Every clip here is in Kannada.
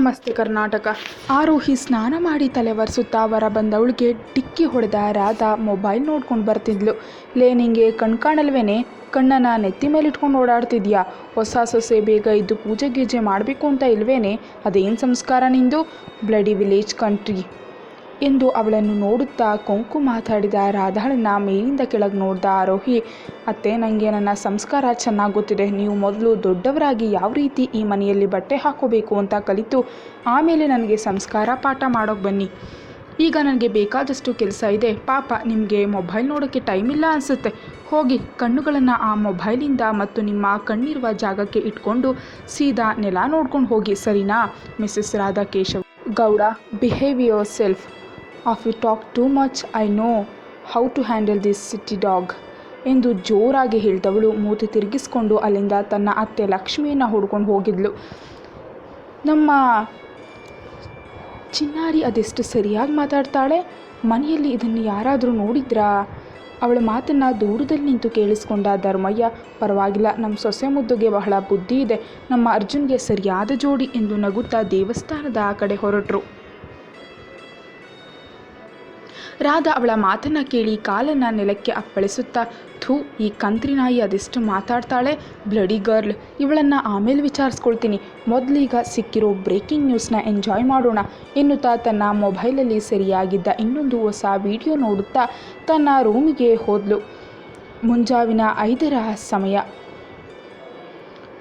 ನಮಸ್ತೆ ಕರ್ನಾಟಕ. ಆರೋಹಿ ಸ್ನಾನ ಮಾಡಿ ತಲೆ ಒರೆಸುತ್ತಾ ವರ ಬಂದವಳಿಗೆ ಡಿಕ್ಕಿ ಹೊಡೆದ ರಾಧಾ ಮೊಬೈಲ್ ನೋಡ್ಕೊಂಡು ಬರ್ತಿದ್ಲು. ಲೇ ನಿಂಗೆ ಕಣ್ ಕಾಣಲ್ವೇನೆ? ಕಣ್ಣನ್ನು ನೆತ್ತಿ ಮೇಲೆ ಇಟ್ಕೊಂಡು ಓಡಾಡ್ತಿದ್ಯಾ? ಹೊಸ ಸೊಸೆ ಬೇಗ ಇದ್ದು ಪೂಜೆ ಗೀಜೆ ಮಾಡಬೇಕು ಅಂತ ಇಲ್ವೇನೆ? ಅದೇನು ಸಂಸ್ಕಾರ ನಿಂದು? Bloody village country. ಎಂದು ಅವಳನ್ನು ನೋಡುತ್ತಾ ಕೊಂಕು ಮಾತಾಡಿದ ರಾಧಾಳನ್ನ ಮೇಲಿಂದ ಕೆಳಗೆ ನೋಡಿದ ಆರೋಹಿ, ಅತ್ತೆ ನನಗೆ ನನ್ನ ಸಂಸ್ಕಾರ ಚೆನ್ನಾಗಿ ಗೊತ್ತಿದೆ. ನೀವು ಮೊದಲು ದೊಡ್ಡವರಾಗಿ ಯಾವ ರೀತಿ ಈ ಮನೆಯಲ್ಲಿ ಬಟ್ಟೆ ಹಾಕೋಬೇಕು ಅಂತ ಕಲಿತು, ಆಮೇಲೆ ನನಗೆ ಸಂಸ್ಕಾರ ಪಾಠ ಮಾಡೋಕ್ಕೆ ಬನ್ನಿ. ಈಗ ನನಗೆ ಬೇಕಾದಷ್ಟು ಕೆಲಸ ಇದೆ. ಪಾಪ, ನಿಮಗೆ ಮೊಬೈಲ್ ನೋಡೋಕ್ಕೆ ಟೈಮ್ ಇಲ್ಲ ಅನಿಸುತ್ತೆ. ಹೋಗಿ, ಕಣ್ಣುಗಳನ್ನು ಆ ಮೊಬೈಲಿಂದ ಮತ್ತು ನಿಮ್ಮ ಕಣ್ಣಿರುವ ಜಾಗಕ್ಕೆ ಇಟ್ಕೊಂಡು ಸೀದಾ ನೆಲ ನೋಡ್ಕೊಂಡು ಹೋಗಿ, ಸರಿನಾ, Mrs Radha Keshav Gowda behave yourself. Of you talk too much I know how to handle this city dog ಎಂದು ಜೋರಾಗಿ ಹೇಳಿದವಳು ಮೂತಿ ತಿರುಗಿಸ್ಕೊಂಡು ಅಲ್ಲಿಂದ ತನ್ನ ಅತ್ತೆ ಲಕ್ಷ್ಮಿಯನ್ನು ಹುಡ್ಕೊಂಡು ಹೋಗಿದ್ಲು. ನಮ್ಮ ಚಿನ್ನಾರಿ ಅದೆಷ್ಟು ಸರಿಯಾಗಿ ಮಾತಾಡ್ತಾಳೆ? ಮನೆಯಲ್ಲಿ ಇದನ್ನು ಯಾರಾದರೂ ನೋಡಿದ್ರಾ? ಅವಳ ಮಾತನ್ನು ದೂರದಲ್ಲಿ ನಿಂತು ಕೇಳಿಸ್ಕೊಂಡ ಧರ್ಮಯ್ಯ, ಪರವಾಗಿಲ್ಲ ನಮ್ಮ ಸೊಸೆ ಮುದ್ದುಗೆ ಬಹಳ ಬುದ್ಧಿ ಇದೆ. ನಮ್ಮ ಅರ್ಜುನ್ಗೆ ಸರಿಯಾದ ಜೋಡಿ ಎಂದು ನಗುತ್ತಾ ದೇವಸ್ಥಾನದ ಆ ಕಡೆ ಹೊರಟರು. ರಾಧಾ ಅವಳ ಮಾತನ್ನು ಕೇಳಿ ಕಾಲನ್ನು ನೆಲಕ್ಕೆ ಅಪ್ಪಳಿಸುತ್ತಾ, ಥೂ, ಈ ಕಂತ್ರಿ ನಾಯಿ ಅದೆಷ್ಟು ಮಾತಾಡ್ತಾಳೆ? ಬ್ಲಡಿ ಗರ್ಲ್, ಇವಳನ್ನು ಆಮೇಲೆ ವಿಚಾರಿಸ್ಕೊಳ್ತೀನಿ. ಮೊದಲೀಗ ಸಿಕ್ಕಿರೋ ಬ್ರೇಕಿಂಗ್ ನ್ಯೂಸ್ನ ಎಂಜಾಯ್ ಮಾಡೋಣ. ಎನ್ನುತ್ತಾ ತನ್ನ ಮೊಬೈಲಲ್ಲಿ ಸರಿಯಾಗಿದ್ದ ಇನ್ನೊಂದು ಹೊಸ ವಿಡಿಯೋ ನೋಡುತ್ತಾ ತನ್ನ ರೂಮಿಗೆ ಹೋದ್ಲು. ಮುಂಜಾವಿನ ಐದರ ಸಮಯ.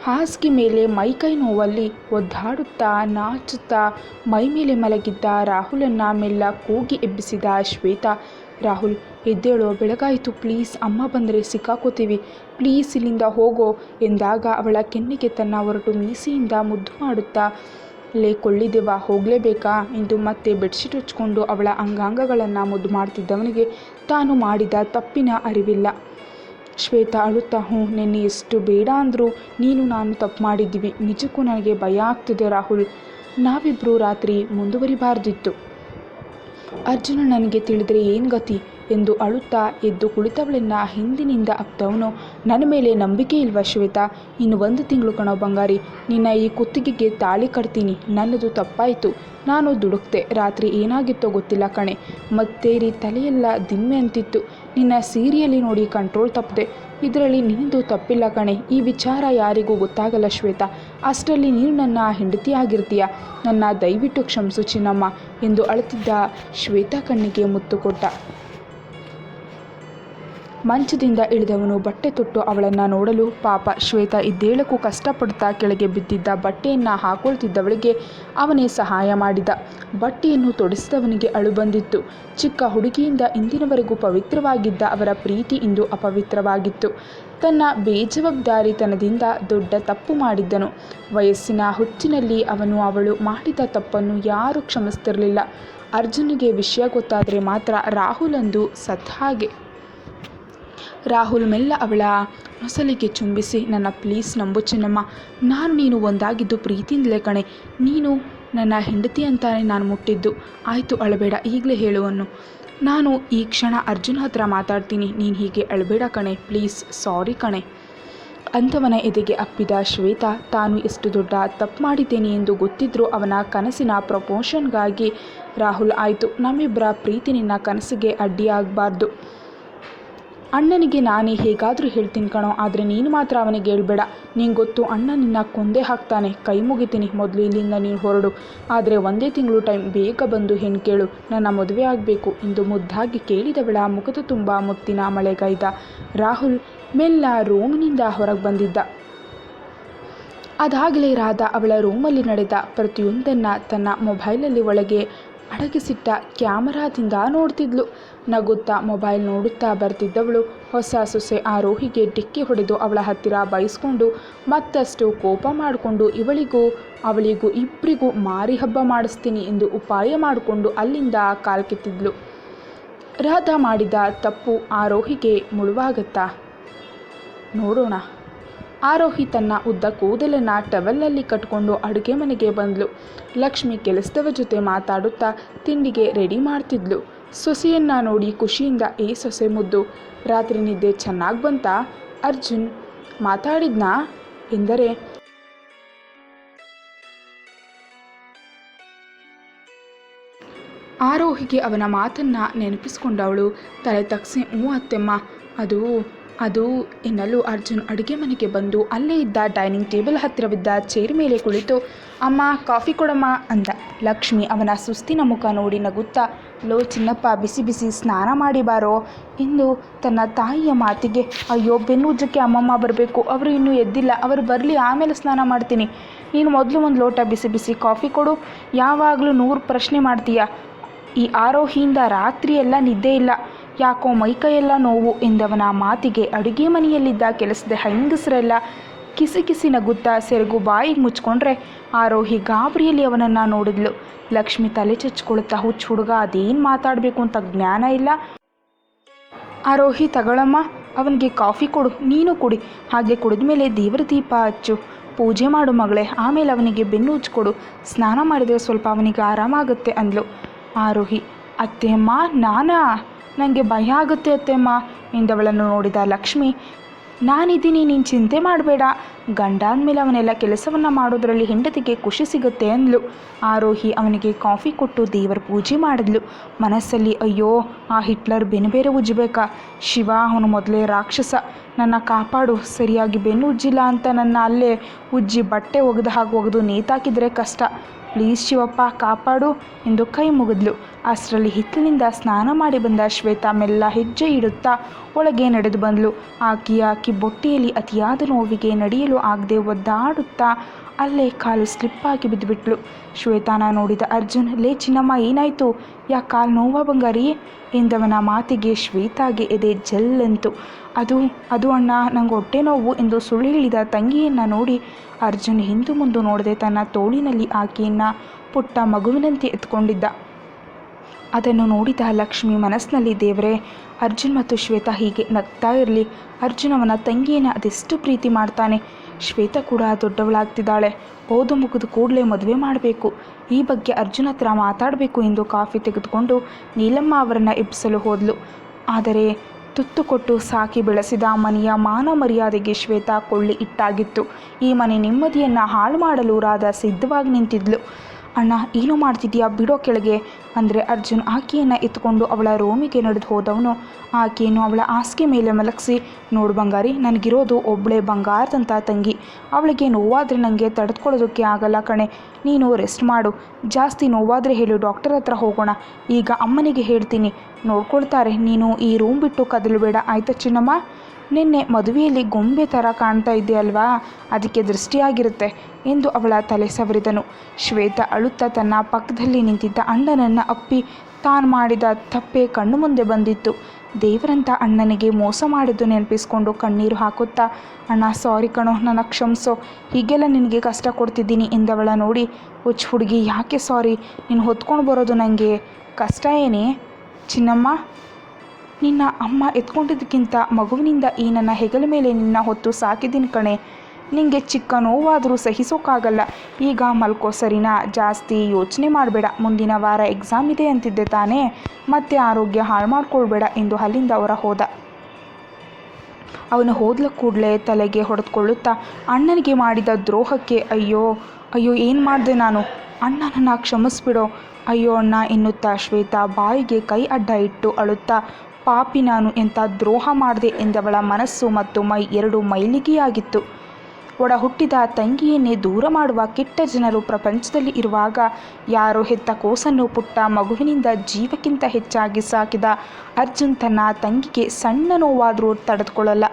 ಹಾಸಿಗೆ ಮೇಲೆ ಮೈಕೈ ನೋವಲ್ಲಿ ಒದ್ದಾಡುತ್ತಾ ನಾಚುತ್ತಾ ಮೈ ಮೇಲೆ ಮಲಗಿದ್ದ ರಾಹುಲನ್ನು ಮೆಲ್ಲ ಕೂಗಿ ಎಬ್ಬಿಸಿದ ಶ್ವೇತಾ, ರಾಹುಲ್, ಎದ್ದೇಳೋ ಬೆಳಗಾಯಿತು, ಪ್ಲೀಸ್. ಅಮ್ಮ ಬಂದರೆ ಸಿಕ್ಕಾಕೋತೀವಿ. ಪ್ಲೀಸ್, ಇಲ್ಲಿಂದ ಹೋಗೋ. ಎಂದಾಗ ಅವಳ ಕೆನ್ನೆಗೆ ತನ್ನ ಹೊರಟು ಮೀಸೆಯಿಂದ ಮುದ್ದು ಮಾಡುತ್ತಾ, ಲೇ, ಕೊಳ್ಳಿದೆವಾ, ಹೋಗಲೇಬೇಕಾ? ಎಂದು ಮತ್ತೆ ಬೆಡ್ಶೀಟ್ ಹಚ್ಕೊಂಡು ಅವಳ ಅಂಗಾಂಗಗಳನ್ನು ಮುದ್ದು ಮಾಡ್ತಿದ್ದವನಿಗೆ ತಾನು ಮಾಡಿದ ತಪ್ಪಿನ ಅರಿವಿಲ್ಲ. ಶ್ವೇತಾ ಅಳುತ್ತಾ, ಹ್ಞೂ, ನಿನ್ನೆ ಎಷ್ಟು ಬೇಡ ಅಂದರೂ, ನೀನು ನಾನು ತಪ್ಪು ಮಾಡಿದ್ದೀವಿ. ನಿಜಕ್ಕೂ ನನಗೆ ಭಯ ಆಗ್ತಿದೆ ರಾಹುಲ್. ನಾವಿಬ್ಬರು ರಾತ್ರಿ ಮುಂದುವರಿಬಾರ್ದಿತ್ತು. ಅರ್ಜುನ ನನಗೆ ತಿಳಿದರೆ ಏನು ಗತಿ ಎಂದು ಅಳುತ್ತಾ ಎದ್ದು ಕುಳಿತವಳನ್ನ ಹಿಂದಿನಿಂದ ಅಪ್ತವನು. ನನ್ನ ಮೇಲೆ ನಂಬಿಕೆ ಇಲ್ವಾ ಶ್ವೇತಾ? ಇನ್ನು ಒಂದು ತಿಂಗಳು ಕಣೋ ಬಂಗಾರಿ, ನಿನ್ನ ಈ ಕುತ್ತಿಗೆಗೆ ತಾಳಿ ಕಟ್ತೀನಿ. ನನ್ನದು ತಪ್ಪಾಯಿತು. ನಾನು ದುಡುಕ್ತೆ. ರಾತ್ರಿ ಏನಾಗಿತ್ತೋ ಗೊತ್ತಿಲ್ಲ ಕಣೆ. ಮತ್ತೇರಿ ತಲೆಯೆಲ್ಲ ದಿಮ್ಮೆ ಅಂತಿತ್ತು ನಿನ್ನ ಸೀರಿಯಲ್ಲಿ ನೋಡಿ ಕಂಟ್ರೋಲ್ ತಪ್ಪದೆ, ಇದರಲ್ಲಿ ನಿನ್ನದು ತಪ್ಪಿಲ್ಲ ಕಣೆ. ಈ ವಿಚಾರ ಯಾರಿಗೂ ಗೊತ್ತಾಗಲ್ಲ ಶ್ವೇತಾ. ಅಷ್ಟರಲ್ಲಿ ನೀನು ನನ್ನ ಹೆಂಡತಿಯಾಗಿರ್ತೀಯ. ನನ್ನ ದಯವಿಟ್ಟು ಕ್ಷಮಿಸು ಚಿನ್ನಮ್ಮ ಎಂದು ಅಳುತ್ತಿದ್ದ ಶ್ವೇತಾ ಕಣ್ಣಿಗೆ ಮುತ್ತು ಕೊಟ್ಟ. ಮಂಚದಿಂದ ಇಳಿದವನು ಬಟ್ಟೆ ತೊಟ್ಟು ಅವಳನ್ನು ನೋಡಲು ಪಾಪ ಶ್ವೇತ ಇದ್ದೇಳಕ್ಕೂ ಕಷ್ಟಪಡ್ತಾ ಕೆಳಗೆ ಬಿದ್ದಿದ್ದ ಬಟ್ಟೆಯನ್ನು ಹಾಕೊಳ್ತಿದ್ದವಳಿಗೆ ಅವನೇ ಸಹಾಯ ಮಾಡಿದ. ಬಟ್ಟೆಯನ್ನು ತೊಡಿಸಿದವನಿಗೆ ಅಳು ಬಂದಿತ್ತು. ಚಿಕ್ಕ ಹುಡುಗಿಯಿಂದ ಇಂದಿನವರೆಗೂ ಪವಿತ್ರವಾಗಿದ್ದ ಅವರ ಪ್ರೀತಿ ಇಂದು ಅಪವಿತ್ರವಾಗಿತ್ತು. ತನ್ನ ಬೇಜವಾಬ್ದಾರಿತನದಿಂದ ದೊಡ್ಡ ತಪ್ಪು ಮಾಡಿದ್ದನು. ವಯಸ್ಸಿನ ಹುಚ್ಚಿನಲ್ಲಿ ಅವನು ಅವಳು ಮಾಡಿದ ತಪ್ಪನ್ನು ಯಾರೂ ಕ್ಷಮಿಸ್ತಿರಲಿಲ್ಲ. ಅರ್ಜುನಿಗೆ ವಿಷಯ ಗೊತ್ತಾದರೆ ಮಾತ್ರ ರಾಹುಲಂದು ಸತ್ ಹಾಗೆ ರಾಹುಲ್ ಮೆಲ್ಲ ಅವಳ ನೊಸಲಿಗೆ ಚುಂಬಿಸಿ, ನನ್ನ ಪ್ಲೀಸ್ ನಂಬು ಚಿನ್ನಮ್ಮ. ನಾನು ನೀನು ಒಂದಾಗಿದ್ದು ಪ್ರೀತಿಯಿಂದಲೇ ಕಣೆ. ನೀನು ನನ್ನ ಹೆಂಡತಿ ಅಂತಾನೆ ನಾನು ಮುಟ್ಟಿದ್ದು. ಆಯಿತು, ಅಳಬೇಡ. ಈಗಲೇ ಹೇಳುವನು ನಾನು ಈ ಕ್ಷಣ ಅರ್ಜುನ್ ಹತ್ರ ಮಾತಾಡ್ತೀನಿ. ನೀನು ಹೀಗೆ ಅಳಬೇಡ ಕಣೆ. ಪ್ಲೀಸ್ ಸಾರಿ ಕಣೆ. ಅಂಥವನ ಎದೆಗೆ ಅಪ್ಪಿದ ಶ್ವೇತಾ, ತಾನು ಎಷ್ಟು ದೊಡ್ಡ ತಪ್ಪು ಮಾಡಿದ್ದೇನೆ ಎಂದು ಗೊತ್ತಿದ್ದರೂ ಅವನ ಕನಸಿನ ಪ್ರಮೋಷನ್ಗಾಗಿ ರಾಹುಲ್, ಆಯಿತು, ನಮ್ಮಿಬ್ಬರ ಪ್ರೀತಿ ನಿನ್ನ ಕನಸಿಗೆ ಅಡ್ಡಿಯಾಗಬಾರ್ದು. ಅಣ್ಣನಿಗೆ ನಾನೇ ಹೇಗಾದರೂ ಹೇಳ್ತೀನಿ ಕಣೋ, ಆದರೆ ನೀನು ಮಾತ್ರ ಅವನಿಗೆ ಹೇಳ್ಬೇಡ. ನಿಂಗೆ ಗೊತ್ತು ಅಣ್ಣ ನಿನ್ನ ಕೊಂದೇ ಹಾಕ್ತಾನೆ. ಕೈ ಮುಗಿತೀನಿ, ಮೊದಲು ಇಲ್ಲಿಂದ ನೀನು ಹೊರಡು. ಆದರೆ ಒಂದೇ ತಿಂಗಳು ಟೈಮ್ ಬೇಗ ಬಂದು ಹೆಣ್ಣು ಕೇಳು. ನನ್ನ ಮದುವೆ ಆಗಬೇಕು. ಎಂದು ಮುದ್ದಾಗಿ ಕೇಳಿದವಳ ಮುಖದ ತುಂಬ ಮುತ್ತಿನ ಮಳೆಗೈದ ರಾಹುಲ್ ಮೆಲ್ಲ ರೂಮಿನಿಂದ ಹೊರಗೆ ಬಂದಿದ್ದ. ಅದಾಗಲೇ ರಾಧಾ ಅವಳ ರೂಮಲ್ಲಿ ನಡೆದ. ಪ್ರತಿಯೊಂದನ್ನು ತನ್ನ ಮೊಬೈಲಲ್ಲಿ ಒಳಗೆ ಅಡಗಿಸಿಟ್ಟ ಕ್ಯಾಮರಾದಿಂದ ನೋಡ್ತಿದ್ಲು. ನಗುತ್ತಾ ಮೊಬೈಲ್ ನೋಡುತ್ತಾ ಬರ್ತಿದ್ದವಳು. ಹೊಸ ಸೊಸೆ ಆರೋಹಿಗೆ ಡಿಕ್ಕಿ ಹೊಡೆದು ಅವಳ ಹತ್ತಿರ ಬಯಸ್ಕೊಂಡು ಮತ್ತಷ್ಟು ಕೋಪ ಮಾಡಿಕೊಂಡು ಇವಳಿಗೂ, ಅವಳಿಗೂ ಇಬ್ಬರಿಗೂ ಮಾರಿ ಹಬ್ಬ ಮಾಡಿಸ್ತೀನಿ ಎಂದು ಉಪಾಯ ಮಾಡಿಕೊಂಡು ಅಲ್ಲಿಂದ ಕಾಲ್ಕಿತ್ತಿದ್ಲು ರಾಧ ಮಾಡಿದ ತಪ್ಪು ಆರೋಹಿಗೆ ಮುಳುವಾಗತ್ತಾ? ನೋಡೋಣ. ಆರೋಹಿ ತನ್ನ ಉದ್ದ ಕೂದಲನ್ನು ಟವೆಲ್ಲಲ್ಲಿ ಕಟ್ಕೊಂಡು ಅಡುಗೆ ಮನೆಗೆ ಬಂದಳು ಲಕ್ಷ್ಮಿ ಕೆಲಸದವ ಜೊತೆ ಮಾತಾಡುತ್ತಾ ತಿಂಡಿಗೆ ರೆಡಿ ಮಾಡ್ತಿದ್ಲು. ಸೊಸೆಯನ್ನು ನೋಡಿ ಖುಷಿಯಿಂದ ಏ ಸೊಸೆ ಮುದ್ದು, ರಾತ್ರಿ ನಿದ್ದೆ ಚೆನ್ನಾಗಿ ಬಂತ? ಅರ್ಜುನ್ ಮಾತಾಡಿದ್ನಾ? ಎಂದರೆ, ಆರೋಹಿಗೆ ಅವನ ಮಾತನ್ನ ನೆನಪಿಸ್ಕೊಂಡವಳು. ತಲೆ ತಗ್ಸಿ, ಹ್ಞೂ ಅತ್ತೆಮ್ಮ, ಅದು ಅದು ಎನ್ನಲು ಅರ್ಜುನ್ ಅಡುಗೆ ಮನೆಗೆ ಬಂದು ಅಲ್ಲೇ ಇದ್ದ ಡೈನಿಂಗ್ ಟೇಬಲ್ ಹತ್ತಿರವಿದ್ದ ಚೇರ್ ಮೇಲೆ ಕುಳಿತು, ಅಮ್ಮ, ಕಾಫಿ ಕೊಡಮ್ಮ ಅಂದ. ಲಕ್ಷ್ಮಿ ಅವನ ಸುಸ್ತಿನ ಮುಖ ನೋಡಿ ನಗುತ್ತಾ, ಲೋ ಚಿನ್ನಪ್ಪ, ಬಿಸಿ ಬಿಸಿ ಸ್ನಾನ ಮಾಡಿ ಬಾರೋ ಎಂದು ತನ್ನ ತಾಯಿಯ ಮಾತಿಗೆ, ಅಯ್ಯೋ ಬೆನ್ನುಜ್ಜಕ್ಕೆ ಅಮ್ಮಮ್ಮ ಬರಬೇಕು, ಅವರು ಇನ್ನೂ ಎದ್ದಿಲ್ಲ, ಅವರು ಬರಲಿ, ಆಮೇಲೆ ಸ್ನಾನ ಮಾಡ್ತೀನಿ. ನೀನು ಮೊದಲು ಒಂದು ಲೋಟ ಬಿಸಿ ಬಿಸಿ ಕಾಫಿ ಕೊಡು, ಯಾವಾಗಲೂ ನೂರು ಪ್ರಶ್ನೆ ಮಾಡ್ತೀಯ. ಈ ಆರೋಹಿಯಿಂದ ರಾತ್ರಿ ಎಲ್ಲ ನಿದ್ದೆ ಇಲ್ಲ. ಯಾಕೋ ಮೈಕೈಯೆಲ್ಲ ನೋವು ಎಂದವನ ಮಾತಿಗೆ ಅಡುಗೆ ಮನೆಯಲ್ಲಿದ್ದ ಕೆಲಸದ ಹೆಂಗಸರೆಲ್ಲ ಕಿಸಿ ಕಿಸಿ ನಗುತ್ತಾ ಸೆರಗು ಬಾಯಿಗೆ ಮುಚ್ಕೊಂಡ್ರೆ ಆರೋಹಿ ಗಾಬರಿಯಲ್ಲಿ ಅವನನ್ನು ನೋಡಿದ್ಲು. ಲಕ್ಷ್ಮಿ ತಲೆ ಚಚ್ಕೊಳ್ತಾ ಹುಚ್ಚು ಹುಡುಗ, ಅದೇನು ಮಾತಾಡಬೇಕು ಅಂತ ಜ್ಞಾನ ಇಲ್ಲ. ಆರೋಹಿ, ತಗೊಳಮ್ಮ, ಅವನಿಗೆ ಕಾಫಿ ಕೊಡು, ನೀನು ಕುಡಿ. ಹಾಗೆ ಕುಡಿದ ಮೇಲೆ ದೇವರ ದೀಪ ಹಚ್ಚು. ಪೂಜೆ ಮಾಡು ಮಗಳೇ, ಆಮೇಲೆ ಅವನಿಗೆ ಬೆನ್ನು ಉಜ್ಕೊಡು ಸ್ನಾನ ಮಾಡಿದರೆ ಸ್ವಲ್ಪ ಅವನಿಗೆ ಆರಾಮಾಗುತ್ತೆ ಅಂದ್ಲು. ಆರೋಹಿ ಅತ್ತೆಮ್ಮ ನಾನಾ? ನನಗೆ ಭಯ ಆಗುತ್ತೆ ಅತ್ತೆಮ್ಮ. ಎಂದವಳನ್ನು ನೋಡಿದ ಲಕ್ಷ್ಮಿ, ನಾನಿದ್ದೀನಿ, ನೀನು ಚಿಂತೆ ಮಾಡಬೇಡ. ಗಂಡ ಅಂದಮೇಲೆ ಅವನೆಲ್ಲ ಕೆಲಸವನ್ನು ಮಾಡೋದರಲ್ಲಿ ಹೆಂಡತಿಗೆ ಖುಷಿ ಸಿಗುತ್ತೆ ಅಂದ್ಲು. ಆರೋಹಿ ಅವನಿಗೆ ಕಾಫಿ ಕೊಟ್ಟು ದೇವರ ಪೂಜೆ ಮಾಡಿದ್ಲು. ಮನಸ್ಸಲ್ಲಿ, ಅಯ್ಯೋ, ಆ ಹಿಟ್ಲರ್ ಬೆನ್ನು ಬೇರೆ ಉಜ್ಜಬೇಕಾ? ಶಿವ ಅವನು ಮೊದಲೇ ರಾಕ್ಷಸ. ನನ್ನ ಕಾಪಾಡು, ಸರಿಯಾಗಿ ಬೆನ್ನು ಉಜ್ಜಿಲ್ಲ ಅಂತ ನನ್ನ ಅಲ್ಲೇ ಉಜ್ಜಿ ಬಟ್ಟೆ ಒಗೆದು ಹಾಗೆ ಒಗೆದು ನೇತಾಕಿದರೆ ಕಷ್ಟ. ಪ್ಲೀಸ್ ಶಿವಪ್ಪ ಕಾಪಾಡು ಎಂದು ಕೈ ಮುಗಿದ್ಲು. ಅಷ್ಟರಲ್ಲಿ ಹಿತ್ತಲಿನಿಂದ ಸ್ನಾನ ಮಾಡಿ ಬಂದ ಶ್ವೇತಾ ಮೆಲ್ಲ ಹೆಜ್ಜೆ ಇಡುತ್ತಾ ಒಳಗೆ ನಡೆದು ಬಂದ್ಲು. ಆಕೆಯ ಆಕಿ ಬೊಟ್ಟೆಯಲ್ಲಿ ಅತಿಯಾದ ನೋವಿಗೆ ನಡೆಯಲು ಆಗದೆ ಒದ್ದಾಡುತ್ತಾ ಅಲ್ಲೇ ಕಾಲು ಸ್ಲಿಪ್ ಆಗಿ ಬಿದ್ದುಬಿಟ್ಲು. ಶ್ವೇತಾನ ನೋಡಿದ ಅರ್ಜುನ್, ಲೇ ಚಿನ್ನಮ್ಮ, ಏನಾಯಿತು? ಯಾ ಕಾಲು ನೋವ ಬಂಗಾರಿ? ಎಂದವನ ಮಾತಿಗೆ ಶ್ವೇತಾಗೆ ಎದೆ ಜಲ್ಲೆಂತು ಅದು ಅದು ಅಣ್ಣ, ನಂಗೆ ಹೊಟ್ಟೆ ನೋವು ಎಂದು ಸುಳ್ಳು ಹೇಳಿದ ತಂಗಿಯನ್ನು ನೋಡಿ ಅರ್ಜುನ್ ಹಿಂದು ಮುಂದು ನೋಡದೆ ತನ್ನ ತೋಳಿನಲ್ಲಿ ಆಕೆಯನ್ನು ಪುಟ್ಟ ಮಗುವಿನಂತೆ ಎತ್ಕೊಂಡಿದ್ದ. ಅದನ್ನು ನೋಡಿದ ಲಕ್ಷ್ಮಿ ಮನಸ್ಸಿನಲ್ಲಿ, ದೇವರೇ, ಅರ್ಜುನ್ ಮತ್ತು ಶ್ವೇತಾ ಹೀಗೆ ನಗ್ತಾ ಇರಲಿ. ಅರ್ಜುನ್ ಅವನ ತಂಗಿಯನ್ನು ಅದೆಷ್ಟು ಪ್ರೀತಿ ಮಾಡ್ತಾನೆ. ಶ್ವೇತಾ ಕೂಡ ದೊಡ್ಡವಳಾಗ್ತಿದ್ದಾಳೆ. ಓದು ಮುಗಿದು ಕೂಡಲೇ ಮದುವೆ ಮಾಡಬೇಕು. ಈ ಬಗ್ಗೆ ಅರ್ಜುನ್ ಹತ್ರ ಮಾತಾಡಬೇಕು ಎಂದು ಕಾಫಿ ತೆಗೆದುಕೊಂಡು ನೀಲಮ್ಮ ಅವರನ್ನು ಎಬ್ಬಿಸಲು ಹೋದಳು ಆದರೆ ತುತ್ತು ಕೊಟ್ಟು ಸಾಕಿ ಬೆಳೆಸಿದ ಮನೆಯ ಮಾನ ಮರ್ಯಾದೆಗೆ ಶ್ವೇತಾ ಕೊಳ್ಳಿ ಇಟ್ಟಾಗಿತ್ತು. ಈ ಮನೆ ನೆಮ್ಮದಿಯನ್ನು ಹಾಳು ಮಾಡಲು ರಾಧ ಸಿದ್ಧವಾಗಿ ನಿಂತಿದ್ಲು. ಅಣ್ಣ, ಏನು ಮಾಡ್ತಿದ್ಯಾ ಬಿಡೋ ಕೆಳಗೆ. ಅಂದರೆ ಅರ್ಜುನ್ ಆಕೆಯನ್ನು ಎತ್ಕೊಂಡು ಅವಳ ರೋಮಿಗೆ ನಡೆದು ಹೋದವನು. ಆಕೆಯನ್ನು ಅವಳ ಹಾಸಿಗೆ ಮೇಲೆ ಮಲಗಿಸಿ, ನೋಡು ಬಂಗಾರಿ, ನನಗಿರೋದು ಒಬ್ಬಳೇ ಬಂಗಾರದಂಥ ತಂಗಿ. ಅವಳಿಗೆ ನೋವಾದರೆ ನನಗೆ ತಡೆದುಕೊಳ್ಳೋದಕ್ಕೆ ಆಗಲ್ಲ ಕಣೆ. ನೀನು ರೆಸ್ಟ್ ಮಾಡು. ಜಾಸ್ತಿ ನೋವಾದರೆ ಹೇಳು, ಡಾಕ್ಟರ್ ಹತ್ರ ಹೋಗೋಣ. ಈಗ ಅಮ್ಮನಿಗೆ ಹೇಳ್ತೀನಿ. ನೋಡ್ಕೊಳ್ತಾರೆ, ನೀನು ಈ ರೂಮ್ ಬಿಟ್ಟು ಕದಲಬೇಡ. ಆಯ್ತಾ ಚಿನ್ನಮ್ಮ? ನಿನ್ನೆ ಮದುವೆಯಲ್ಲಿ ಗೊಂಬೆ ಥರ ಕಾಣ್ತಾ ಇದೆಯಲ್ವಾ ಅದಕ್ಕೆ ದೃಷ್ಟಿಯಾಗಿರುತ್ತೆ ಎಂದು ಅವಳ ತಲೆ ಸವರಿದನು. ಶ್ವೇತ ಅಳುತ್ತಾ ತನ್ನ ಪಕ್ಕದಲ್ಲಿ ನಿಂತಿದ್ದ ಅಣ್ಣನನ್ನು ಅಪ್ಪಿ, ತಾನು ಮಾಡಿದ ತಪ್ಪೆ ಕಣ್ಣು ಮುಂದೆ ಬಂದಿತ್ತು. ದೇವರಂತ ಅಣ್ಣನಿಗೆ ಮೋಸ ಮಾಡಿದ್ದು ನೆನಪಿಸ್ಕೊಂಡು ಕಣ್ಣೀರು ಹಾಕುತ್ತಾ, ಅಣ್ಣ ಸಾರಿ ಕಣೋ, ನನ್ನ ಕ್ಷಮಿಸೋ. ಹೀಗೆಲ್ಲ ನಿನಗೆ ಕಷ್ಟ ಕೊಡ್ತಿದ್ದೀನಿ ಎಂದವಳ ನೋಡಿ ಹುಚ್ಚು ಹುಡುಗಿ, ಯಾಕೆ ಸಾರಿ ನೀನು ಹೊತ್ಕೊಂಡು ಬರೋದು ನನಗೆ ಕಷ್ಟ ಏನೇ? ಚಿನ್ನಮ್ಮ, ನಿನ್ನ ಅಮ್ಮ ಎತ್ಕೊಂಡಿದ್ದಕ್ಕಿಂತ ಮಗುವಿನಿಂದ ಈ ನನ್ನ ಹೆಗಲ ಮೇಲೆ ನಿನ್ನ ಹೊತ್ತು ಸಾಕಿದ್ದೀನಿ ಕಣೆ. ನಿಂಗೆ ಚಿಕ್ಕ ನೋವಾದರೂ ಸಹಿಸೋಕ್ಕಾಗಲ್ಲ ಈಗ ಮಲ್ಕೋ ಸರಿನಾ ಜಾಸ್ತಿ ಯೋಚನೆ ಮಾಡಬೇಡ. ಮುಂದಿನ ವಾರ ಎಕ್ಸಾಮ್ ಇದೆ ಅಂತಿದ್ದೆ ತಾನೇ. ಮತ್ತೆ ಆರೋಗ್ಯ ಹಾಳು ಮಾಡ್ಕೊಳ್ಬೇಡ ಎಂದು ಅಲ್ಲಿಂದ ಅವರ ಹೋದ. ಅವನು ಹೋದ್ಲ ಕೂಡಲೇ ತಲೆಗೆ ಹೊಡೆದುಕೊಳ್ಳುತ್ತಾ, ಅಣ್ಣನಿಗೆ ಮಾಡಿದ ದ್ರೋಹಕ್ಕೆ ಅಯ್ಯೋ ಅಯ್ಯೋ, ಏನು ಮಾಡಿದೆ ನಾನು? ಅಣ್ಣನನ್ನ ಕ್ಷಮಿಸ್ಬಿಡೋ. ಅಯ್ಯೋ ಅಣ್ಣ, ಎನ್ನುತ್ತಾ ಶ್ವೇತಾ ಬಾಯಿಗೆ ಕೈ ಅಡ್ಡ ಇಟ್ಟು ಅಳುತ್ತಾ, ಪಾಪಿ ನಾನು ಎಂಥ ದ್ರೋಹ ಮಾಡಿದೆ ಎಂದವಳ ಮನಸ್ಸು ಮತ್ತು ಮೈ ಎರಡು ಮೈಲಿಗೆಯಾಗಿತ್ತು. ಒಡ ಹುಟ್ಟಿದ ತಂಗಿಯನ್ನೇ ದೂರ ಮಾಡುವ ಕೆಟ್ಟ ಜನರು ಪ್ರಪಂಚದಲ್ಲಿ ಇರುವಾಗ ಯಾರೋ ಹೆತ್ತ ಕೋಸನ್ನು ಪುಟ್ಟ ಮಗುವಿನಿಂದ ಜೀವಕ್ಕಿಂತ ಹೆಚ್ಚಾಗಿ ಸಾಕಿದ ಅರ್ಜುನ್ ತನ್ನ ತಂಗಿಗೆ ಸಣ್ಣ ನೋವಾದರೂ ತಡೆದುಕೊಳ್ಳಲ್ಲ.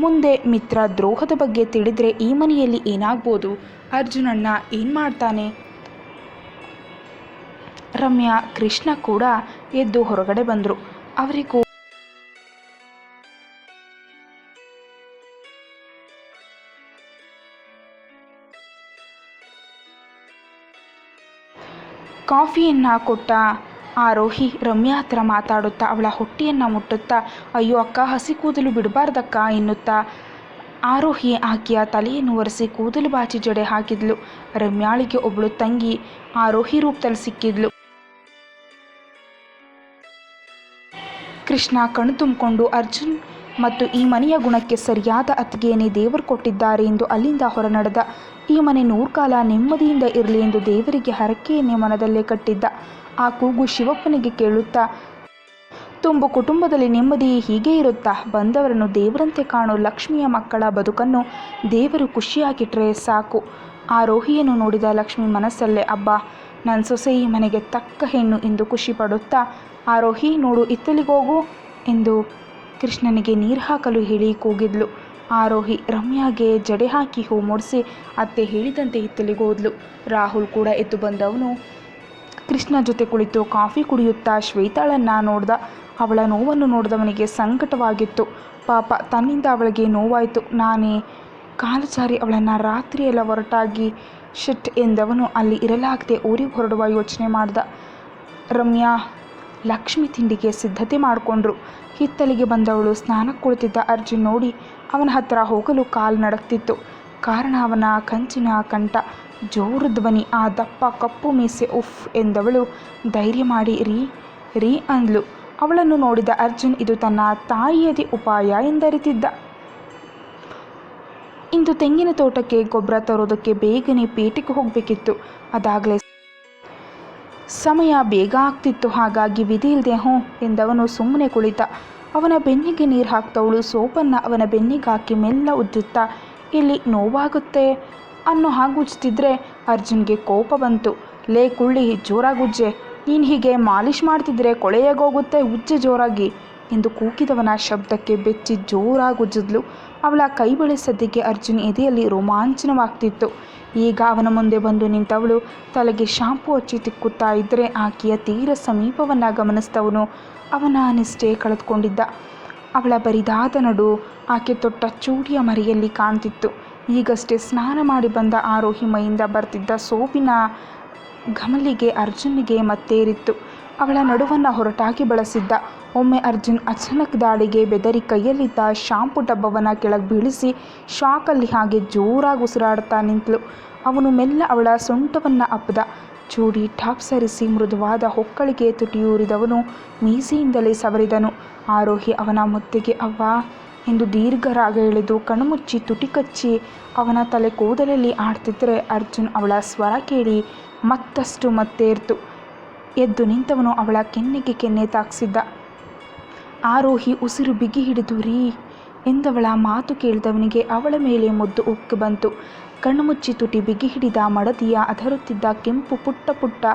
ಮುಂದೆ ಮಿತ್ರ ದ್ರೋಹದ ಬಗ್ಗೆ ತಿಳಿದರೆ ಈ ಮನೆಯಲ್ಲಿ ಏನಾಗ್ಬೋದು? ಅರ್ಜುನಣ್ಣ ಏನು ಮಾಡ್ತಾನೆ? ರಮ್ಯಾ, ಕೃಷ್ಣ ಕೂಡ ಎದ್ದು ಹೊರಗಡೆ ಬಂದರು. ಅವರಿಗೂ ಕಾಫಿಯನ್ನು ಕೊಟ್ಟ. ಆರೋಹಿ ರಮ್ಯಾ ಹತ್ರ ಮಾತಾಡುತ್ತಾ ಅವಳ ಹೊಟ್ಟೆಯನ್ನು ಮುಟ್ಟುತ್ತಾ, ಅಯ್ಯೋ ಅಕ್ಕ, ಹಸಿ ಕೂದಲು ಬಿಡಬಾರ್ದಕ್ಕ ಎನ್ನುತ್ತಾ. ಆರೋಹಿ ಆಕೆಯ ತಲೆಯನ್ನು ಒರೆಸಿ ಕೂದಲು ಬಾಚಿ ಜಡೆ ಹಾಕಿದ್ಲು. ರಮ್ಯಾಳಿಗೆ ಒಬ್ಬಳು ತಂಗಿ ಆರೋಹಿ ರೂಪದಲ್ಲಿ ಸಿಕ್ಕಿದ್ಲು. ಕೃಷ್ಣ ಕಣ್ಣು ತುಂಬಿಕೊಂಡು, ಅರ್ಜುನ್, ಮತ್ತು ಈ ಮನೆಯ ಗುಣಕ್ಕೆ ಸರಿಯಾದ ಅತ್ತಿಗೆಯನ್ನೇ ದೇವರು ಕೊಟ್ಟಿದ್ದಾರೆ ಎಂದು ಅಲ್ಲಿಂದ ಹೊರನಡೆದ. ಈ ಮನೆ ನೂರು ಕಾಲ ನೆಮ್ಮದಿಯಿಂದ ಇರಲಿ ಎಂದು ದೇವರಿಗೆ ಹರಕೆಯನ್ನೇ ಮನದಲ್ಲೇ ಕಟ್ಟಿದ್ದ. ಆ ಕೂಗು ಶಿವಪ್ಪನಿಗೆ ಕೇಳುತ್ತಾ, ತುಂಬು ಕುಟುಂಬದಲ್ಲಿ ನೆಮ್ಮದಿ ಹೀಗೆ ಇರುತ್ತಾ? ಬಂದವರನ್ನು ದೇವರಂತೆ ಕಾಣೋ ಲಕ್ಷ್ಮಿಯ ಮಕ್ಕಳ ಬದುಕನ್ನು ದೇವರು ಖುಷಿಯಾಗಿಟ್ಟರೆ ಸಾಕು. ಆ ರೋಹಿಯನ್ನು ನೋಡಿದ ಲಕ್ಷ್ಮಿ ಮನಸ್ಸಲ್ಲೇ, ಅಬ್ಬ ನನ್ನ ಸೊಸೆ ಈ ಮನೆಗೆ ತಕ್ಕ ಹೆಣ್ಣು ಎಂದು ಖುಷಿ ಪಡುತ್ತಾ ಆ ರೋಹಿ ನೋಡು, ಇತ್ತಲಿಗೋಗು? ಎಂದು ಕೃಷ್ಣನಿಗೆ ನೀರು ಹಾಕಲು ಹೇಳಿ ಕೂಗಿದ್ಲು. ಆರೋಹಿ ರಮ್ಯಾಗೆ ಜಡೆ ಹಾಕಿ ಹೂ ಮೂಡಿಸಿ ಅತ್ತೆ ಹೇಳಿದಂತೆ ಹಿತ್ತಲಿಗೋದ್ಲು ರಾಹುಲ್ ಕೂಡ ಎದ್ದು ಬಂದವನು. ಕೃಷ್ಣ ಜೊತೆ ಕುಳಿತು ಕಾಫಿ ಕುಡಿಯುತ್ತಾ ಶ್ವೇತಾಳನ್ನ ನೋಡ್ದ. ಅವಳ ನೋವನ್ನು ನೋಡಿದವನಿಗೆ ಸಂಕಟವಾಗಿತ್ತು. ಪಾಪ ತನ್ನಿಂದ ಅವಳಿಗೆ ನೋವಾಯಿತು. ನಾನೇ ಕಾಲಚಾರಿ ಅವಳನ್ನು ರಾತ್ರಿಯೆಲ್ಲ ಹೊರಟಾಗಿ ಶಿಟ್ ಎಂದವನು ಅಲ್ಲಿ ಇರಲಾಗದೆ ಊರಿಗೆ ಹೊರಡುವ ಯೋಚನೆ ಮಾಡ್ದ. ರಮ್ಯಾ ಲಕ್ಷ್ಮಿ ತಿಂಡಿಗೆ ಸಿದ್ಧತೆ ಮಾಡಿಕೊಂಡ್ರು. ಹಿತ್ತಲಿಗೆ ಬಂದವಳು ಸ್ನಾನಕ್ಕೆ ಕುಳಿತಿದ್ದ ಅರ್ಜುನ್ ನೋಡಿ ಅವನ ಹತ್ತಿರ ಹೋಗಲು ಕಾಲು ನಡಕ್ತಿತ್ತು. ಕಾರಣ ಅವನ ಕಂಚಿನ ಕಂಠ, ಜೋರು ಧ್ವನಿ, ಆ ದಪ್ಪ ಕಪ್ಪು ಮೀಸೆ, ಉಫ್ ಎಂದವಳು ಧೈರ್ಯ ಮಾಡಿ ರೀ ರೀ ಅಂದ್ಲು. ಅವಳನ್ನು ನೋಡಿದ ಅರ್ಜುನ್, ಇದು ತನ್ನ ತಾಯಿಯದಿ ಉಪಾಯ ಎಂದರಿತಿದ್ದ. ಇಂದು ತೆಂಗಿನ ತೋಟಕ್ಕೆ ಗೊಬ್ಬರ ತರೋದಕ್ಕೆ ಬೇಗನೆ ಪೇಟೆಗೆ ಹೋಗಬೇಕಿತ್ತು. ಅದಾಗಲೇ ಸಮಯ ಬೇಗ ಆಗ್ತಿತ್ತು. ಹಾಗಾಗಿ ವಿಧಿ ಇಲ್ಲದೆ ಹ್ಞೂ ಎಂದವನು ಸುಮ್ಮನೆ ಕುಳಿತ. ಅವನ ಬೆನ್ನಿಗೆ ನೀರು ಹಾಕ್ತವಳು. ಸೋಪನ್ನು ಅವನ ಬೆನ್ನಿಗೆ ಹಾಕಿ ಮೆಲ್ಲ ಉಜ್ಜುತ್ತಾ, ಇಲ್ಲಿ ನೋವಾಗುತ್ತೆ ಅನ್ನೋ ಹಾಗೆ ಉಜ್ತಿದ್ರೆ ಅರ್ಜುನ್ಗೆ ಕೋಪ ಬಂತು. ಲೇ ಕುಳ್ಳಿ ಜೋರಾಗಿ ಉಜ್ಜೆ ನೀನು ಹೀಗೆ ಮಾಲಿಷ್ ಮಾಡ್ತಿದ್ರೆ ಕೊಳೆಯಾಗೋಗುತ್ತೆ, ಉಜ್ಜೆ ಜೋರಾಗಿ ಎಂದು ಕೂಗಿದವನ ಶಬ್ದಕ್ಕೆ ಬೆಚ್ಚಿ ಜೋರಾಗಿ ಉಜ್ಜಿದ್ಲು ಅವಳ ಕೈಬಳೆ ಸದ್ದಿಗೆ ಅರ್ಜುನ್ ಎದೆಯಲ್ಲಿ ರೋಮಾಂಚನವಾಗ್ತಿತ್ತು. ಈಗ ಅವನ ಮುಂದೆ ಬಂದು ನಿಂತವಳು. ತಲೆಗೆ ಶಾಂಪು ಹಚ್ಚಿ ತಿಕ್ಕುತ್ತಾ ಇದ್ದರೆ ಆಕೆಯ ತೀರ ಸಮೀಪವನ್ನು ಗಮನಿಸ್ತವನು ಅವನ ನಿಷ್ಠೆ ಕಳೆದುಕೊಂಡಿದ್ದ. ಅವಳ ಬರಿದಾದ ನಡು ಆಕೆ ತೊಟ್ಟ ಚೂಡಿಯ ಮರೆಯಲ್ಲಿ ಕಾಣ್ತಿತ್ತು. ಈಗಷ್ಟೇ ಸ್ನಾನ ಮಾಡಿ ಬಂದ ಆರೋಹಿ ಮೈಯಿಂದ ಬರ್ತಿದ್ದ ಸೋಪಿನ ಘಮಲಿಗೆ ಅರ್ಜುನಿಗೆ ಮತ್ತೇರಿತ್ತು. ಅವಳ ನಡುವನ್ನು ಹೊರಟಾಗಿ ಬಳಸಿದ್ದ. ಒಮ್ಮೆ ಅರ್ಜುನ್ ಅಚಾನಕ್ ದಾಳಿಗೆ ಬೆದರಿ ಕೈಯಲ್ಲಿದ್ದ ಶಾಂಪು ಡಬ್ಬವನ್ನು ಕೆಳಗೆ ಬೀಳಿಸಿ ಶಾಕಲ್ಲಿ ಹಾಗೆ ಜೋರಾಗಿ ಉಸಿರಾಡ್ತಾ ನಿಂತಳು ಅವನು ಮೆಲ್ಲ ಅವಳ ಸೊಂಟವನ್ನು ಅಪ್ಪದ. ಚೂಡಿ, ಟಾಪ್ ಸರಿಸಿ ಮೃದುವಾದ ಹೊಕ್ಕಳಿಗೆ ತುಟಿಯೂರಿದವನು ಮೀಸೆಯಿಂದಲೇ ಸವರಿದನು. ಆರೋಹಿ ಅವನ ಮುತ್ತಿಗೆ, ಅವ್ವ! ಎಂದು ದೀರ್ಘರಾಗ ಎಳೆದು ಕಣ್ಮುಚ್ಚಿ ತುಟಿ ಕಚ್ಚಿ ಅವನ ತಲೆ ಕೂದಲಲ್ಲಿ ಆಡ್ತಿದ್ದರೆ ಅರ್ಜುನ್ ಅವಳ ಸ್ವರ ಕೇಳಿ ಮತ್ತಷ್ಟು ಮತ್ತೇರ್ತು. ಎದ್ದು ನಿಂತವನು ಅವಳ ಕೆನ್ನೆಗೆ ಕೆನ್ನೆ ತಾಕ್ಸಿದ್ದ. ಆರೋಹಿ ಉಸಿರು ಬಿಗಿ ಹಿಡಿದು, ರೀ, ಎಂದವಳ ಮಾತು ಕೇಳಿದವನಿಗೆ ಅವಳ ಮೇಲೆ ಮುದ್ದು ಉಕ್ಕಿ ಬಂತು. ಕಣ್ಣು ಮುಚ್ಚಿ ತುಟಿ ಬಿಗಿ ಹಿಡಿದ ಮಡದಿಯ ಅದರುತ್ತಿದ್ದ ಕೆಂಪು ಪುಟ್ಟ ಪುಟ್ಟ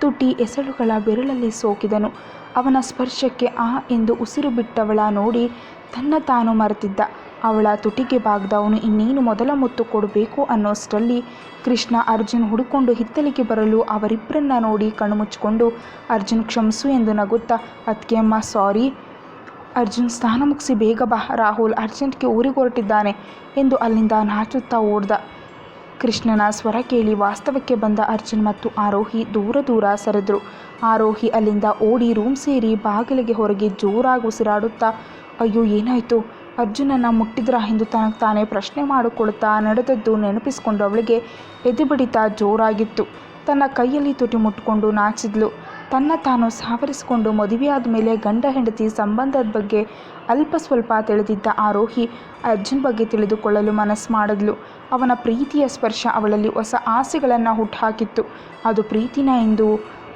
ತುಟಿ ಎಸಳುಗಳ ಬೆರಳಲ್ಲಿ ಸೋಕಿದನು. ಅವನ ಸ್ಪರ್ಶಕ್ಕೆ ಆ ಎಂದು ಉಸಿರು ಬಿಟ್ಟವಳ ನೋಡಿ ತನ್ನ ತಾನು ಮರೆತಿದ್ದ. ಅವಳ ತುಟಿಗೆ ಬಾಗ್ದವನು ಇನ್ನೇನು ಮೊದಲ ಮುತ್ತು ಕೊಡಬೇಕು ಅನ್ನೋಷ್ಟರಲ್ಲಿ ಕೃಷ್ಣ ಅರ್ಜುನ್ ಹುಡುಕೊಂಡು ಹಿತ್ತಲಿಗೆ ಬರಲು ಅವರಿಬ್ಬರನ್ನ ನೋಡಿ ಕಣ್ಣು ಮುಚ್ಚಿಕೊಂಡು, ಅರ್ಜುನ್, ಕ್ಷಮಿಸು ಎಂದು ನಗುತ್ತಾ ಅದಕ್ಕೆ ಅಮ್ಮ ಸಾರಿ. ಅರ್ಜುನ್ ಸ್ನಾನ ಮುಗಿಸಿ ಬೇಗ ಬಾ. ರಾಹುಲ್ ಅರ್ಜೆಂಟ್ಗೆ ಊರಿಗೆ ಹೊರಟಿದ್ದಾನೆ ಎಂದು ಅಲ್ಲಿಂದ ನಾಚುತ್ತಾ ಓಡ್ದ. ಕೃಷ್ಣನ ಸ್ವರ ಕೇಳಿ ವಾಸ್ತವಕ್ಕೆ ಬಂದ ಅರ್ಜುನ್ ಮತ್ತು ಆರೋಹಿ ದೂರ ದೂರ ಸರಿದ್ರು. ಆರೋಹಿ ಅಲ್ಲಿಂದ ಓಡಿ ರೂಮ್ ಸೇರಿ ಬಾಗಿಲಿಗೆ ಹೊರಗೆ ಜೋರಾಗಿ ಉಸಿರಾಡುತ್ತಾ, ಅಯ್ಯೋ, ಏನಾಯಿತು? ಅರ್ಜುನನ್ನು ಮುಟ್ಟಿದ್ರ ಎಂದು ತನಗೆ ತಾನೇ ಪ್ರಶ್ನೆ ಮಾಡಿಕೊಳ್ತಾ ನಡೆದದ್ದು ನೆನಪಿಸಿಕೊಂಡು ಅವಳಿಗೆ ಎದೆಬಡಿತ ಜೋರಾಗಿತ್ತು. ತನ್ನ ಕೈಯಲ್ಲಿ ತುಟಿ ಮುಟ್ಕೊಂಡು ನಾಚಿದ್ಲು. ತನ್ನ ತಾನು ಸಾವರಿಸಿಕೊಂಡು ಮದುವೆಯಾದ ಮೇಲೆ ಗಂಡ ಹೆಂಡತಿ ಸಂಬಂಧದ ಬಗ್ಗೆ ಅಲ್ಪ ಸ್ವಲ್ಪ ತಿಳಿದಿದ್ದ ಆರೋಹಿ ಅರ್ಜುನ್ ಬಗ್ಗೆ ತಿಳಿದುಕೊಳ್ಳಲು ಮನಸ್ಸು ಮಾಡಿದ್ಲು. ಅವನ ಪ್ರೀತಿಯ ಸ್ಪರ್ಶ ಅವಳಲ್ಲಿ ಹೊಸ ಆಸೆಗಳನ್ನು ಹುಟ್ಟುಹಾಕಿತ್ತು ಅದು ಪ್ರೀತಿನ ಎಂದು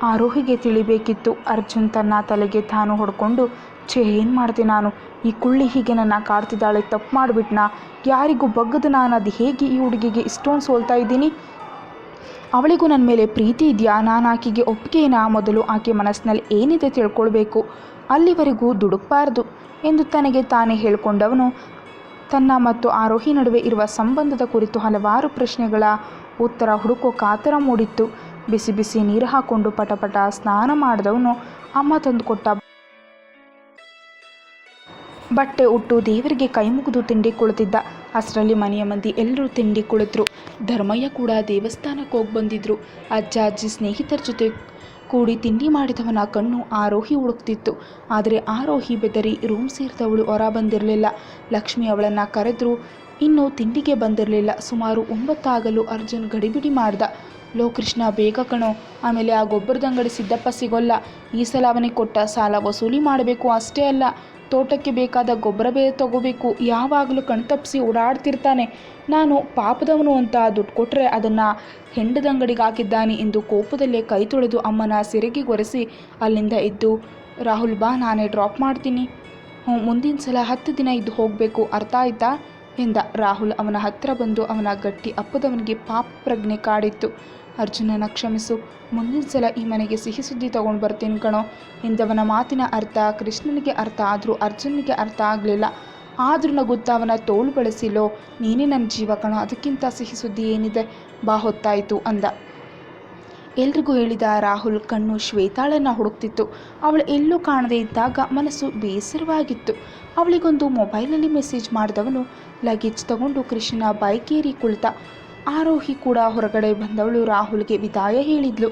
ಆರೋಹಿಗೆ ತಿಳಿಬೇಕಿತ್ತು. ಅರ್ಜುನ್ ತನ್ನ ತಲೆಗೆ ತಾನು ಹೊಡ್ಕೊಂಡು, ಛೇ, ಏನು ಮಾಡಿದೆ ನಾನು? ಈ ಕುಳ್ಳಿ ಹೀಗೆ ನನ್ನ ಕಾಡ್ತಿದ್ದಾಳೆ, ತಪ್ಪು ಮಾಡಿಬಿಟ್ನಾ? ಯಾರಿಗೂ ಬಗ್ಗದು ನಾನು, ಅದು ಹೇಗೆ ಈ ಹುಡುಗಿಗೆ ಇಷ್ಟೊಂದು ಸೋಲ್ತಾ ಇದ್ದೀನಿ? ಅವಳಿಗೂ ನನ್ನ ಮೇಲೆ ಪ್ರೀತಿ ಇದೆಯಾ? ನಾನು ಆಕೆಗೆ ಒಪ್ಪಿಗೆನಾ? ಮೊದಲು ಆಕೆ ಮನಸ್ಸಿನಲ್ಲಿ ಏನಿದೆ ತಿಳ್ಕೊಳ್ಬೇಕು. ಅಲ್ಲಿವರೆಗೂ ದುಡುಕ್ಬಾರ್ದು ಎಂದು ತನಗೆ ತಾನೇ ಹೇಳಿಕೊಂಡವನು. ತನ್ನ ಮತ್ತು ಆರೋಹಿ ನಡುವೆ ಇರುವ ಸಂಬಂಧದ ಕುರಿತು ಹಲವಾರು ಪ್ರಶ್ನೆಗಳ ಉತ್ತರ ಹುಡುಕೋ ಕಾತರ ಮೂಡಿತ್ತು ಬಿಸಿ ಬಿಸಿ ನೀರು ಹಾಕ್ಕೊಂಡು ಪಟಪಟ ಸ್ನಾನ ಮಾಡಿದವನು ಅಮ್ಮ ತಂದುಕೊಟ್ಟ ಬಟ್ಟೆ ಉಟ್ಟು ದೇವರಿಗೆ ಕೈ ಮುಗಿದು ತಿಂಡಿ ಕುಳಿತಿದ್ದ ಅಷ್ಟರಲ್ಲಿ ಮನೆಯ ಮಂದಿ ಎಲ್ಲರೂ ತಿಂಡಿ ಕುಳಿತರು ಧರ್ಮಯ್ಯ ಕೂಡ ದೇವಸ್ಥಾನಕ್ಕೆ ಹೋಗಿ ಬಂದಿದ್ರು. ಅಜ್ಜ, ಅಜ್ಜಿ ಸ್ನೇಹಿತರ ಜೊತೆ ಕೂಡಿ ತಿಂಡಿ ಮಾಡಿದವನ ಕಣ್ಣು ಆರೋಹಿ ಹುಡುಕ್ತಿತ್ತು. ಆದರೆ ಆರೋಹಿ ಬೆದರಿ ರೂಮ್ ಸೇರಿದವಳು ಹೊರ ಬಂದಿರಲಿಲ್ಲ ಲಕ್ಷ್ಮಿ ಅವಳನ್ನು ಕರೆದ್ರು, ಇನ್ನೂ ತಿಂಡಿಗೆ ಬಂದಿರಲಿಲ್ಲ. ಸುಮಾರು ಒಂಬತ್ತಾಗಲು ಅರ್ಜುನ್ ಗಡಿಬಿಡಿ ಮಾಡ್ದ. ಲೋ ಕೃಷ್ಣ, ಬೇಗ ಕಣೋ. ಆಮೇಲೆ ಆ ಗೊಬ್ಬರದಂಗಡಿ ಸಿದ್ದಪ್ಪ ಸಿಗೋಲ್ಲ. ಈ ಸಲ ಅವನಿಗೆ ಕೊಟ್ಟ ಸಾಲ ವಸೂಲಿ ಮಾಡಬೇಕು ಅಷ್ಟೇ ಅಲ್ಲ. ತೋಟಕ್ಕೆ ಬೇಕಾದ ಗೊಬ್ಬರ ಬೇರೆ ತಗೋಬೇಕು. ಯಾವಾಗಲೂ ಕಣ್ತಪ್ಪಿಸಿ ಓಡಾಡ್ತಿರ್ತಾನೆ. ನಾನು ಪಾಪದವನು ಅಂತ ದುಡ್ಡು ಕೊಟ್ಟರೆ ಅದನ್ನು ಹೆಂಡದಂಗಡಿಗೆ ಹಾಕಿದ್ದಾನೆ ಎಂದು ಕೋಪದಲ್ಲೇ ಕೈ ತೊಳೆದು ಅಮ್ಮನ ಸೆರೆಗೆ ಗೊರೆಸಿ ಅಲ್ಲಿಂದ ಇದ್ದು ರಾಹುಲ್ ಬಾ, ನಾನೇ ಡ್ರಾಪ್ ಮಾಡ್ತೀನಿ. ಹ್ಞೂ ಮುಂದಿನ ಸಲ ಹತ್ತು ದಿನ ಇದ್ದು ಹೋಗಬೇಕು, ಅರ್ಥ ಆಯ್ತಾ? ಎಂದ. ರಾಹುಲ್ ಅವನ ಹತ್ತಿರ ಬಂದು ಅವನ ಗಟ್ಟಿ ಅಪ್ಪದವನಿಗೆ ಪಾಪ ಪ್ರಜ್ಞೆ ಕಾಡಿತ್ತು. ಅರ್ಜುನನ ಕ್ಷಮಿಸು. ಮುಂದಿನ ಸಲ ಈ ಮನೆಗೆ ಸಿಹಿ ಸುದ್ದಿ ತಗೊಂಡು ಬರ್ತೀನಿ ಕಣೋ. ಎಂದವನ ಮಾತಿನ ಅರ್ಥ, ಕೃಷ್ಣನಿಗೆ ಅರ್ಥ ಆದರೂ ಅರ್ಜುನಿಗೆ ಅರ್ಥ ಆಗಲಿಲ್ಲ. ಆದರೂ ನಗುತ್ತಾ ಅವನ ತೋಳು ಬಳಸಿಲೋ. ನೀನೇ ನನ್ನ ಜೀವ ಕಣೋ, ಅದಕ್ಕಿಂತ ಸಿಹಿ ಸುದ್ದಿ ಏನಿದೆ? ಬಾ ಹೊತ್ತಾಯಿತು ಅಂದ. ಎಲ್ರಿಗೂ ಹೇಳಿದ ರಾಹುಲ್ ಕಣ್ಣು ಶ್ವೇತಾಳನ್ನು ಹುಡುಕ್ತಿತ್ತು. ಅವಳು ಎಲ್ಲೂ ಕಾಣದೇ ಇದ್ದಾಗ ಮನಸ್ಸು ಬೇಸರವಾಗಿತ್ತು. ಅವಳಿಗೊಂದು ಮೊಬೈಲಲ್ಲಿ ಮೆಸೇಜ್ ಮಾಡಿದವನು ಲಗೇಜ್ ತಗೊಂಡು ಕೃಷ್ಣನ ಬೈಕೇರಿ ಕುಳಿತ. ಆರೋಹಿ ಕೂಡ ಹೊರಗಡೆ ಬಂದವಳು. ರಾಹುಲ್ಗೆ ವಿದಾಯ ಹೇಳಿದ್ಲು.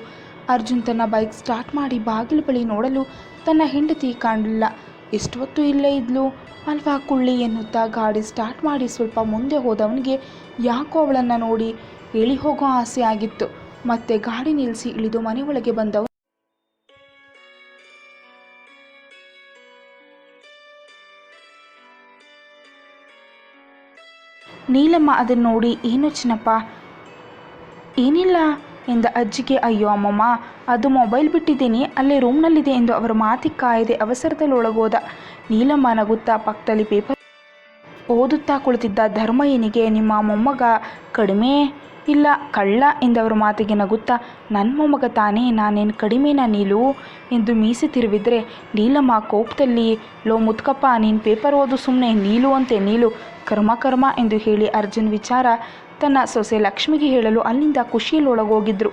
ಅರ್ಜುನ್ ತನ್ನ ಬೈಕ್ ಸ್ಟಾರ್ಟ್ ಮಾಡಿ ಬಾಗಿಲು ಬಳಿ ನೋಡಲು ತನ್ನ ಹೆಂಡತಿ ಕಾಣಲಿಲ್ಲ. ಎಷ್ಟೊತ್ತು ಇಲ್ಲೇ ಇದ್ಲು? ಅಲ್ವಾ ಕುಳ್ಳಿ ಎನ್ನುತ್ತಾ ಗಾಡಿ ಸ್ಟಾರ್ಟ್ ಮಾಡಿ ಸ್ವಲ್ಪ ಮುಂದೆ ಹೋದವನಿಗೆ ಯಾಕೋ ಅವಳನ್ನು ನೋಡಿ ಇಳಿ ಹೋಗೋ ಆಸೆ ಆಗಿತ್ತು. ಮತ್ತೆ ಗಾಡಿ ನಿಲ್ಲಿಸಿ ಇಳಿದು ಮನೆಯೊಳಗೆ ಒಳಗೆ ನೀಲಮ್ಮ ಅದನ್ನು ನೋಡಿ, ಏನು ಚಿನ್ನಪ್ಪ? ಏನಿಲ್ಲ? ಎಂದ ಅಜ್ಜಿಗೆ, ಅಯ್ಯೋ ಅಮ್ಮಮ್ಮ, ಅದು ಮೊಬೈಲ್ ಬಿಟ್ಟಿದ್ದೀನಿ, ಅಲ್ಲೇ ರೂಮ್ನಲ್ಲಿದೆ ಎಂದು ಅವರ ಮಾತಿ ಕಾಯದೆ ಅವಸರದಲ್ಲಿ ಒಳಗೋದ ನೀಲಮ್ಮ ನಗುತ್ತಾ ಪಕ್ಕದಲ್ಲಿ ಪೇಪರ್ ಓದುತ್ತಾ ಕುಳಿತಿದ್ದ ಧರ್ಮಯ್ಯನಿಗೆ ನಿಮ್ಮ ಮೊಮ್ಮಗ ಕಡಿಮೆ ಇಲ್ಲ, ಕಳ್ಳ ಎಂದವರ ಮಾತಿಗೆ ನಗುತ್ತಾ ನನ್ನ ಮೊಮ್ಮಗ ತಾನೇ, ನಾನೇನು ಕಡಿಮೆನಾ ನೀಲು? ಎಂದು ಮೀಸೆ ತಿರುವಿದ್ರೆ ನೀಲಮ್ಮ, ಕೋಪದಲ್ಲಿ ಲೋ ಮುತ್ಕಪ್ಪ, ನೀನು ಪೇಪರ್ ಓದು ಸುಮ್ಮನೆ ನೀಲು ಅಂತೆ, ನೀಲು, ಕರ್ಮ ಕರ್ಮ ಎಂದು ಹೇಳಿ ಅರ್ಜುನ್ ವಿಚಾರ ತನ್ನ ಸೊಸೆ ಲಕ್ಷ್ಮಿಗೆ ಹೇಳಲು ಅಲ್ಲಿಂದ ಖುಷಿಯಲ್ಲಿ ಒಳಗೋಗಿದ್ರು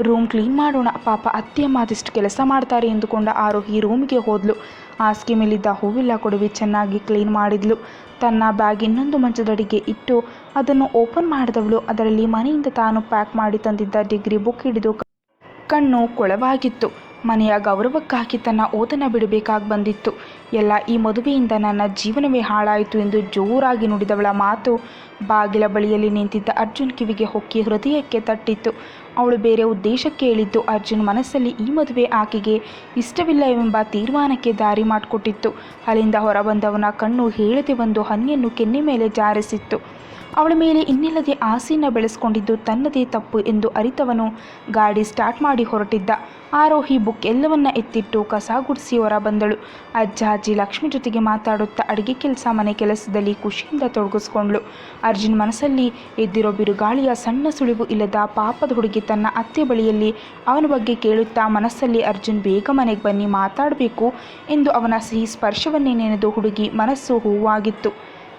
ರೂಮ್ ಕ್ಲೀನ್ ಮಾಡೋಣ, ಪಾಪ ಅತ್ತೆಯಮ್ಮ ಅದಿಷ್ಟು ಕೆಲಸ ಮಾಡ್ತಾರೆ ಎಂದುಕೊಂಡ ಆರೋಹಿ ರೂಮಿಗೆ ಹೋದ್ಲು. ಹಾಸಿಗೆ ಮೇಲಿದ್ದ ಹೂವಿಲ್ಲ ಕೊಡವಿ ಚೆನ್ನಾಗಿ ಕ್ಲೀನ್ ಮಾಡಿದ್ಲು. ತನ್ನ ಬ್ಯಾಗ್ ಇನ್ನೊಂದು ಮಂಚದಡಿಗೆ ಇಟ್ಟು ಅದನ್ನು ಓಪನ್ ಮಾಡಿದವಳು. ಅದರಲ್ಲಿ ಮನೆಯಿಂದ ತಾನು ಪ್ಯಾಕ್ ಮಾಡಿ ತಂದಿದ್ದ ಡಿಗ್ರಿ ಬುಕ್ ಹಿಡಿದು ಕಣ್ಣು ಕೊಳವಾಗಿತ್ತು. ಮನೆಯ ಗೌರವಕ್ಕಾಗಿ ತನ್ನ ಓದನ್ನು ಬಿಡಬೇಕಾಗಿ ಬಂದಿತ್ತು. ಎಲ್ಲ ಈ ಮದುವೆಯಿಂದ ನನ್ನ ಜೀವನವೇ ಹಾಳಾಯಿತು ಎಂದು ಜೋರಾಗಿ ನುಡಿದವಳ ಮಾತು ಬಾಗಿಲ ಬಳಿಯಲ್ಲಿ ನಿಂತಿದ್ದ ಅರ್ಜುನ್ ಕಿವಿಗೆ ಹೊಕ್ಕಿ ಹೃದಯಕ್ಕೆ ತಟ್ಟಿತ್ತು. ಅವಳು ಬೇರೆ ಉದ್ದೇಶಕ್ಕೆ ಹೇಳಿದ್ದು ಅರ್ಜುನ್ ಮನಸ್ಸಲ್ಲಿ ಈ ಮದುವೆ ಆಕೆಗೆ ಇಷ್ಟವಿಲ್ಲ ಎಂಬ ತೀರ್ಮಾನಕ್ಕೆ ದಾರಿ ಮಾಡಿಕೊಟ್ಟಿತ್ತು. ಅಲ್ಲಿಂದ ಹೊರಬಂದವನ ಕಣ್ಣು ಹೇಳದೆ ಒಂದು ಹನಿಯನ್ನು ಕೆನ್ನೆ ಮೇಲೆ ಜಾರಿಸಿತ್ತು. ಅವಳ ಮೇಲೆ ಇನ್ನಿಲ್ಲದೆ ಆಸೆಯನ್ನು ಬೆಳೆಸ್ಕೊಂಡಿದ್ದು ತನ್ನದೇ ತಪ್ಪು ಎಂದು ಅರಿತವನು. ಗಾಡಿ ಸ್ಟಾರ್ಟ್ ಮಾಡಿ ಹೊರಟಿದ್ದ ಆರೋಹಿ ಬುಕ್ ಎಲ್ಲವನ್ನ ಎತ್ತಿಟ್ಟು ಕಸ ಗುಡಿಸಿ ಹೊರ ಬಂದಳು. ಅಜ್ಜ ಅಜ್ಜಿ ಲಕ್ಷ್ಮಿ ಜೊತೆಗೆ ಮಾತಾಡುತ್ತಾ ಅಡುಗೆ ಕೆಲಸ, ಮನೆ ಕೆಲಸದಲ್ಲಿ ಖುಷಿಯಿಂದ ತೊಡಗಿಸ್ಕೊಂಡ್ಳು. ಅರ್ಜುನ್ ಮನಸ್ಸಲ್ಲಿ ಎದ್ದಿರೋ ಬಿರುಗಾಳಿಯ ಸಣ್ಣ ಸುಳಿವು ಇಲ್ಲದ ಪಾಪದ ಹುಡುಗಿ ತನ್ನ ಅತ್ತೆ ಬಳಿಯಲ್ಲಿ ಅವನ ಬಗ್ಗೆ ಕೇಳುತ್ತಾ ಮನಸ್ಸಲ್ಲಿ, ಅರ್ಜುನ್, ಬೇಗ ಮನೆಗೆ ಬನ್ನಿ, ಮಾತಾಡಬೇಕು ಎಂದು ಅವನ ಸಿಹಿ ಸ್ಪರ್ಶವನ್ನೇ ನೆನೆದು ಹುಡುಗಿ ಮನಸ್ಸು ಹೂವಾಗಿತ್ತು.